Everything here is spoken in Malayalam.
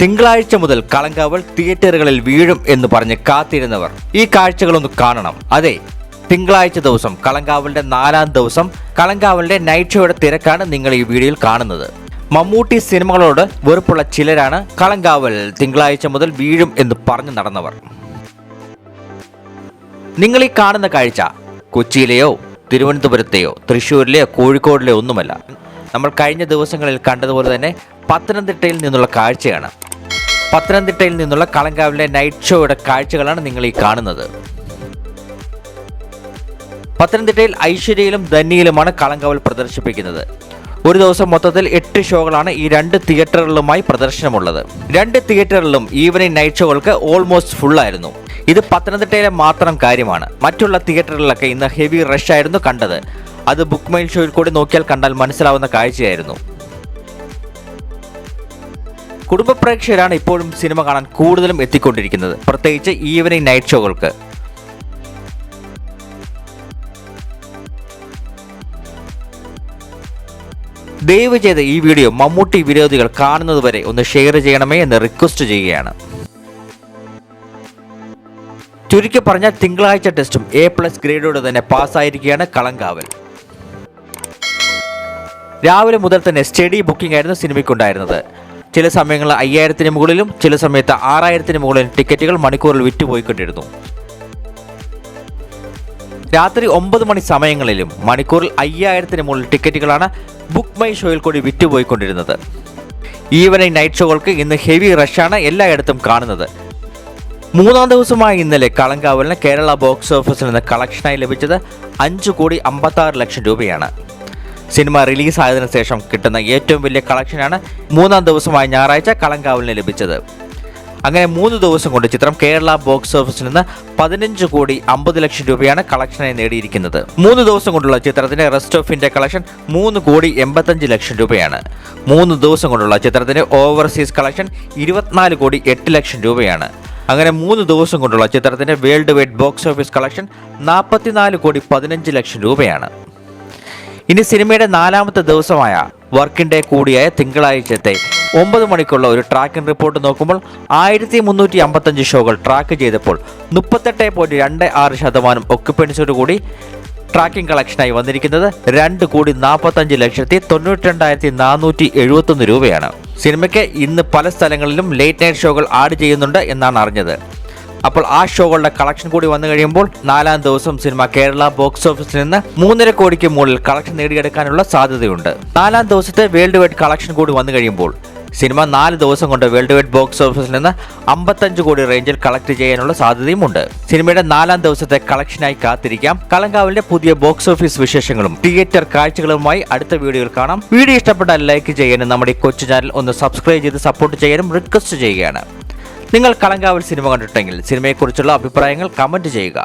തിങ്കളാഴ്ച മുതൽ കളങ്കാവൽ തിയേറ്ററുകളിൽ വീഴും എന്ന് പറഞ്ഞ് കാത്തിരുന്നവർ ഈ കാഴ്ചകളൊന്ന് കാണണം. അതെ തിങ്കളാഴ്ച ദിവസം കളങ്കാവലിന്റെ നാലാം ദിവസം കളങ്കാവലിന്റെ നൈറ്റ് ഷോയുടെ തിരക്കാണ് നിങ്ങൾ ഈ വീഡിയോയിൽ കാണുന്നത്. മമ്മൂട്ടി സിനിമകളോട് വെറുപ്പുള്ള ചിലരാണ് കളങ്കാവൽ തിങ്കളാഴ്ച മുതൽ വീഴും എന്ന് പറഞ്ഞു നടന്നവർ. നിങ്ങൾ ഈ കാണുന്ന കാഴ്ച കൊച്ചിയിലെയോ തിരുവനന്തപുരത്തെയോ തൃശ്ശൂരിലെയോ കോഴിക്കോടിലെയോ ഒന്നുമല്ല. നമ്മൾ കഴിഞ്ഞ ദിവസങ്ങളിൽ കണ്ടതുപോലെ തന്നെ പത്തനംതിട്ടയിൽ നിന്നുള്ള കാഴ്ചയാണ്. പത്തനംതിട്ടയിൽ നിന്നുള്ള കളങ്കാവിലെ നൈറ്റ് ഷോയുടെ കാഴ്ചകളാണ് നിങ്ങൾ ഈ കാണുന്നത്. പത്തനംതിട്ടയിൽ ഐശ്വര്യയിലും ധന്യയിലുമാണ് കളങ്കാവൽ പ്രദർശിപ്പിക്കുന്നത്. ഒരു ദിവസം മൊത്തത്തിൽ എട്ട് ഷോകളാണ് ഈ രണ്ട് തിയേറ്ററുകളിലുമായി പ്രദർശനമുള്ളത്. രണ്ട് തിയേറ്ററിലും ഈവനിങ് നൈറ്റ് ഷോകൾക്ക് ഓൾമോസ്റ്റ് ഫുള്ളായിരുന്നു ഇത് പത്തനംതിട്ടയിലെ മാത്രം കാര്യമാണ്. മറ്റുള്ള തിയേറ്ററുകളിലൊക്കെ ഇന്ന് ഹെവി റഷ് ആയിരുന്നു കണ്ടത്. അത് ബുക്ക് മൈൽ ഷോയിൽ കൂടി നോക്കിയാൽ കണ്ടാൽ മനസ്സിലാവുന്ന കാഴ്ചയായിരുന്നു. കുടുംബ പ്രേക്ഷകരാണ് ഇപ്പോഴും സിനിമ കാണാൻ കൂടുതലും എത്തിക്കൊണ്ടിരിക്കുന്നത്. പ്രത്യേകിച്ച് ഈവനിങ് നൈറ്റ് ഷോകൾക്ക്. ദയവ് ചെയ്ത് ഈ വീഡിയോ മമ്മൂട്ടി വിരോധികൾ കാണുന്നതുവരെ ഒന്ന് ഷെയർ ചെയ്യണമേ എന്ന് റിക്വസ്റ്റ് ചെയ്യുകയാണ്. ചുരുക്കി പറഞ്ഞാൽ തിങ്കളാഴ്ച ടെസ്റ്റും എ പ്ലസ് ഗ്രേഡോടെ തന്നെ പാസ്സായിരിക്കുകയാണ് കളങ്കാവൽ. രാവിലെ മുതൽ തന്നെ സ്റ്റഡി ബുക്കിംഗ് ആയിരുന്നു സിനിമയ്ക്കുണ്ടായിരുന്നത്. ചില സമയങ്ങളിൽ അയ്യായിരത്തിന് മുകളിലും ചില സമയത്ത് ആറായിരത്തിന് മുകളിലും ടിക്കറ്റുകൾ മണിക്കൂറിൽ വിറ്റുപോയിക്കൊണ്ടിരുന്നു. രാത്രി ഒമ്പത് മണി സമയങ്ങളിലും മണിക്കൂറിൽ അയ്യായിരത്തിന് മുകളിൽ ടിക്കറ്റുകളാണ് ബുക്ക് മൈ ഷോയിൽ കൂടി വിറ്റുപോയിക്കൊണ്ടിരുന്നത്. ഈവനിങ് നൈറ്റ് ഷോകൾക്ക് ഇന്ന് ഹെവി റഷാണ് എല്ലായിടത്തും കാണുന്നത്. മൂന്നാം ദിവസമായ ഇന്നലെ കളങ്കാവലിന് കേരള ബോക്സ് ഓഫീസിൽ നിന്ന് കളക്ഷനായി ലഭിച്ചത് അഞ്ച് കോടി അമ്പത്താറ് ലക്ഷം രൂപയാണ്. സിനിമ റിലീസായതിനു ശേഷം കിട്ടുന്ന ഏറ്റവും വലിയ കളക്ഷനാണ് മൂന്നാം ദിവസമായ ഞായറാഴ്ച കളങ്കാവലിന് ലഭിച്ചത്. അങ്ങനെ മൂന്ന് ദിവസം കൊണ്ട് ചിത്രം കേരള ബോക്സ് ഓഫീസിൽ നിന്ന് പതിനഞ്ച് കോടി അമ്പത് ലക്ഷം രൂപയാണ് കളക്ഷനായി നേടിയിരിക്കുന്നത്. മൂന്ന് ദിവസം കൊണ്ടുള്ള ചിത്രത്തിന്റെ റെസ്റ്റ് ഓഫ് ഇന്ത്യ കളക്ഷൻ മൂന്ന് കോടി എൺപത്തഞ്ച് ലക്ഷം രൂപയാണ്. മൂന്ന് ദിവസം കൊണ്ടുള്ള ചിത്രത്തിന്റെ ഓവർസീസ് കളക്ഷൻ ഇരുപത്തിനാല് കോടി എട്ട് ലക്ഷം രൂപയാണ്. അങ്ങനെ മൂന്ന് ദിവസം കൊണ്ടുള്ള ചിത്രത്തിന്റെ world wide box office collection നാൽപ്പത്തിനാല് കോടി പതിനഞ്ച് ലക്ഷം രൂപയാണ്. ഇനി സിനിമയുടെ നാലാമത്തെ ദിവസമായ വർക്കിംഗ് ഡേ കൂടിയായ തിങ്കളാഴ്ചത്തെ ഒമ്പത് മണിക്കുള്ള ഒരു ട്രാക്കിംഗ് റിപ്പോർട്ട് നോക്കുമ്പോൾ ആയിരത്തി മുന്നൂറ്റി അമ്പത്തഞ്ച് ഷോകൾ ട്രാക്ക് ചെയ്തപ്പോൾ മുപ്പത്തെട്ട് പോയിന്റ് രണ്ട് ആറ് ശതമാനം ഒക്യുപ്പൻസോടുകൂടി ട്രാക്കിംഗ് കളക്ഷനായി വന്നിരിക്കുന്നത് രണ്ട് കോടി നാൽപ്പത്തഞ്ച് ലക്ഷത്തി തൊണ്ണൂറ്റി രണ്ടായിരത്തി നാനൂറ്റി എഴുപത്തൊന്ന് രൂപയാണ്. സിനിമയ്ക്ക് ഇന്ന് പല സ്ഥലങ്ങളിലും ലേറ്റ് നൈറ്റ് ഷോകൾ ആഡ് ചെയ്യുന്നുണ്ട് എന്നാണ് അറിഞ്ഞത്. അപ്പോൾ ആ ഷോകളുടെ കളക്ഷൻ കൂടി വന്നു കഴിയുമ്പോൾ നാലാം ദിവസം സിനിമ കേരള ബോക്സ് ഓഫീസിൽ നിന്ന് മൂന്നര കോടിക്ക് മുകളിൽ കളക്ഷൻ നേടിയെടുക്കാനുള്ള സാധ്യതയുണ്ട്. നാലാം ദിവസത്തെ വേൾഡ് വൈഡ് കളക്ഷൻ കൂടി വന്നു കഴിയുമ്പോൾ സിനിമ നാല് ദിവസം കൊണ്ട് വേൾഡ് വൈഡ് ബോക്സ് ഓഫീസിൽ നിന്ന് അമ്പത്തഞ്ച് കോടി റേഞ്ചിൽ കളക്ട് ചെയ്യാനുള്ള സാധ്യതയുമുണ്ട്. സിനിമയുടെ നാലാം ദിവസത്തെ കളക്ഷനായി കാത്തിരിക്കാം. കളങ്കാവിലെ പുതിയ ബോക്സ് ഓഫീസ് വിശേഷങ്ങളും തിയേറ്റർ കാഴ്ചകളുമായി അടുത്ത വീഡിയോയിൽ കാണാം. വീഡിയോ ഇഷ്ടപ്പെട്ടാൽ ലൈക്ക് ചെയ്യാനും നമ്മുടെ കൊച്ചു ചാനൽ ഒന്ന് സബ്സ്ക്രൈബ് ചെയ്ത് സപ്പോർട്ട് ചെയ്യാനും റിക്വസ്റ്റ് ചെയ്യുകയാണ്. നിങ്ങൾ കളങ്കാവൽ സിനിമ കണ്ടിട്ടുണ്ടെങ്കിൽ സിനിമയെക്കുറിച്ചുള്ള അഭിപ്രായങ്ങൾ കമന്റ് ചെയ്യുക.